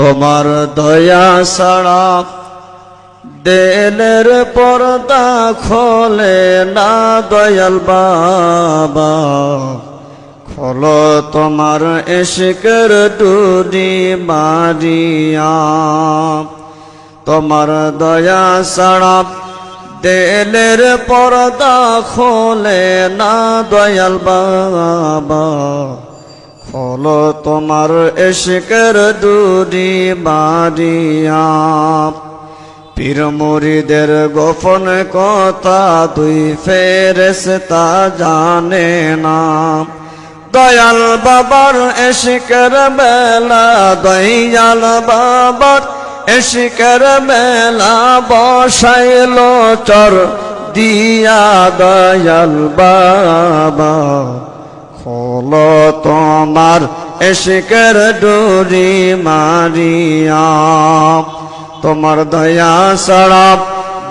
তোমার দয়া ছাড়া দেলের পর্দা খোলে না দয়াল বাবা। খোলো তোমার এশকের ডুরি মারিয়া। তোমার দয়া ছাড়া দেলের পর্দা খোলে না দয়াল বাবা। খোলো তোমার এশকের ডুরি মারিয়া পীর মুরিদের গোপন কথা দুই ফেরেশতা জানে না। দয়াল বাবার এশকের বেলা, দয়াল বাবার এশকের বেলা বসাইল চর দিয়া দয়াল বাবা। খোলো তোমার এশকের ডোরি মারিয়া। তোমার দয়া সড়াপ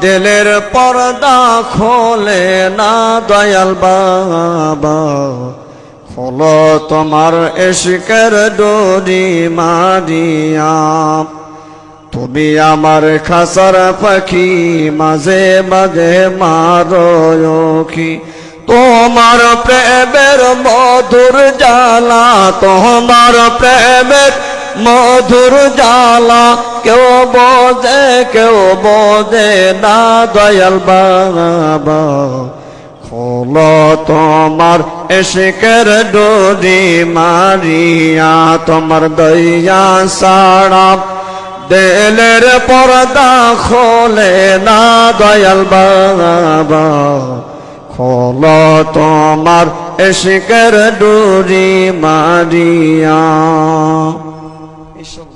দিলের পর্দা খোলে না দয়াল বাবা। খোলো তোমার এশকের ডোরি মারিয়া। তুমি আমার খাসার পাখি, মাঝে মাঝে মারোখি তোমার প্রেমের মধুর জালা তোমার প্রেমের মধুর জালা কেউ বোঝে কেউ বোঝে না, দয়াল বাবা। খোলো তোমার এশকের ডোরি মারিয়া, তোমার দইয়া সাড়া দেলের পর্দা খোলে না, দয়াল বাবা। হলো তোমার এশকের ডুরি মারিয়া। এসব